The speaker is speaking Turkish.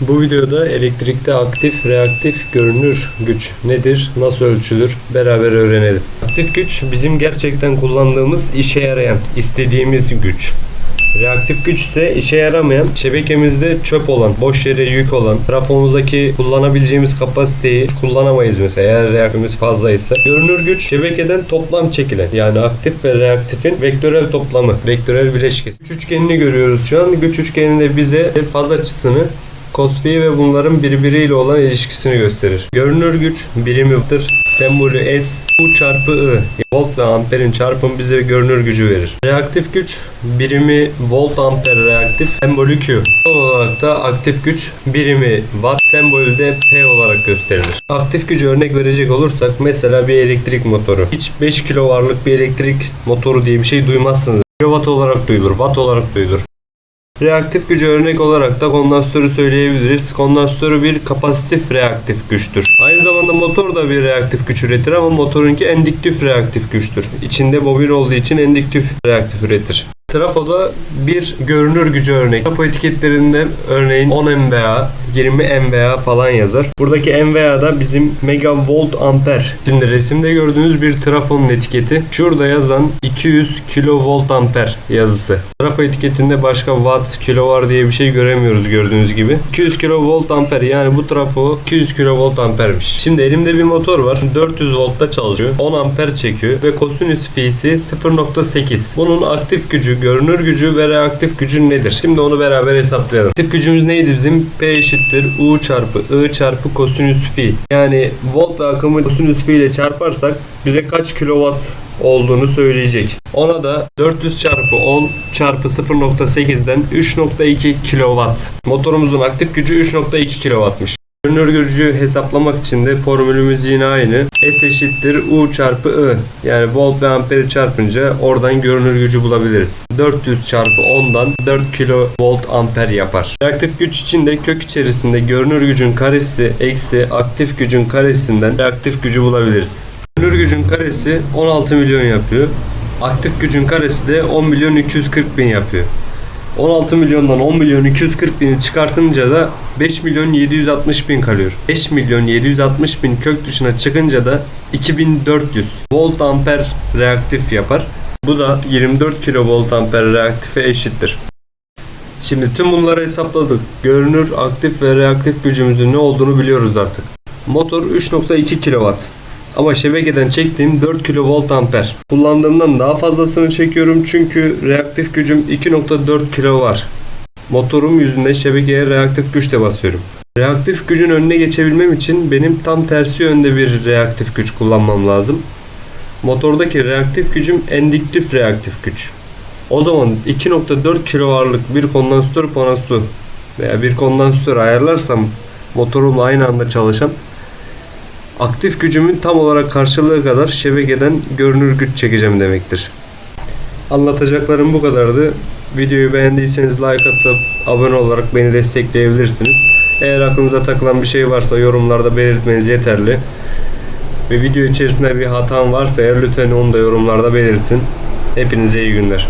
Bu videoda elektrikte aktif, reaktif görünür güç nedir, nasıl ölçülür beraber öğrenelim. Aktif güç bizim gerçekten kullandığımız, işe yarayan, istediğimiz güç. Reaktif güç ise işe yaramayan, şebekemizde çöp olan, boş yere yük olan, trafomuzdaki kullanabileceğimiz kapasiteyi kullanamayız mesela eğer reaktörümüz fazlaysa. Görünür güç şebekeden toplam çekilen yani aktif ve reaktifin vektörel toplamı, vektörel bileşkesi. Güç üçgenini görüyoruz şu an. Güç üçgeninde bize faz açısını Phi ve bunların birbiriyle olan ilişkisini gösterir. Görünür güç birimidir. Sembolü S, U çarpı I. Volt ve amperin çarpımı bize görünür gücü verir. Reaktif güç birimi volt amper reaktif sembolü Q. Son olarak da aktif güç birimi watt sembolü de P olarak gösterilir. Aktif gücü örnek verecek olursak mesela bir elektrik motoru. Hiç 5 kilovarlık bir elektrik motoru diye bir şey duymazsınız. Kilowatt olarak duyulur, watt olarak duyulur. Reaktif gücü örnek olarak da kondansatörü söyleyebiliriz. Kondansatörü bir kapasitif reaktif güçtür. Aynı zamanda motor da bir reaktif güç üretir ama motorunki endüktif reaktif güçtür. İçinde bobin olduğu için endüktif reaktif üretir. Trafoda bir görünür gücü örnek. Trafo etiketlerinde örneğin 10 MVA, 20 MVA falan yazar. Buradaki MVA da bizim megavolt amper. Şimdi resimde gördüğünüz bir trafonun etiketi. Şurada yazan 200 kilovolt amper yazısı. Trafo etiketinde başka watt, kilovar diye bir şey göremiyoruz gördüğünüz gibi. 200 kilovolt amper yani bu trafo 200 kilovolt ampermiş. Şimdi elimde bir motor var. 400 voltta çalışıyor. 10 amper çekiyor ve kosinüs fi'si 0.8. Bunun aktif gücü, görünür gücü ve reaktif gücü nedir? Şimdi onu beraber hesaplayalım. Aktif gücümüz neydi bizim? P eşittir U çarpı I çarpı kosinüs fi. Yani volt akımı kosinüs fi ile çarparsak bize kaç kilowatt olduğunu söyleyecek. Ona da 400 çarpı 10 çarpı 0.8'den 3.2 kilowatt. Motorumuzun aktif gücü 3.2 kilowattmış. Görünür gücü hesaplamak için de formülümüz yine aynı. S eşittir U çarpı I. Yani volt ve amperi çarpınca oradan görünür gücü bulabiliriz. 400 çarpı 10'dan 4 kilo volt amper yapar. Reaktif güç için de kök içerisinde görünür gücün karesi eksi aktif gücün karesinden reaktif gücü bulabiliriz. Görünür gücün karesi 16 milyon yapıyor. Aktif gücün karesi de 10 milyon 240 bin yapıyor. 16 milyondan 10 milyon 240 bini çıkartınca da 5 milyon 760 bin kalıyor. 5 milyon 760 bin kök dışına çıkınca da 2400 volt amper reaktif yapar. Bu da 24 kilovolt amper reaktife eşittir. Şimdi tüm bunları hesapladık. Görünür, aktif ve reaktif gücümüzün ne olduğunu biliyoruz artık. Motor 3.2 kW. Ama şebekeden çektiğim 4 kilovolt amper. Kullandığımdan daha fazlasını çekiyorum çünkü reaktif gücüm 2.4 kilo var. Motorum yüzünde şebekeye reaktif güçle basıyorum. Reaktif gücün önüne geçebilmem için benim tam tersi yönde bir reaktif güç kullanmam lazım. Motordaki reaktif gücüm endüktif reaktif güç. O zaman 2.4 kilovarlık bir kondansatör panosu veya bir kondansatör ayarlarsam motorumla aynı anda çalışan aktif gücümün tam olarak karşılığı kadar şebekeden görünür güç çekeceğim demektir. Anlatacaklarım bu kadardı. Videoyu beğendiyseniz like atıp abone olarak beni destekleyebilirsiniz. Eğer aklınıza takılan bir şey varsa yorumlarda belirtmeniz yeterli. Ve video içerisinde bir hatam varsa eğer lütfen onu da yorumlarda belirtin. Hepinize iyi günler.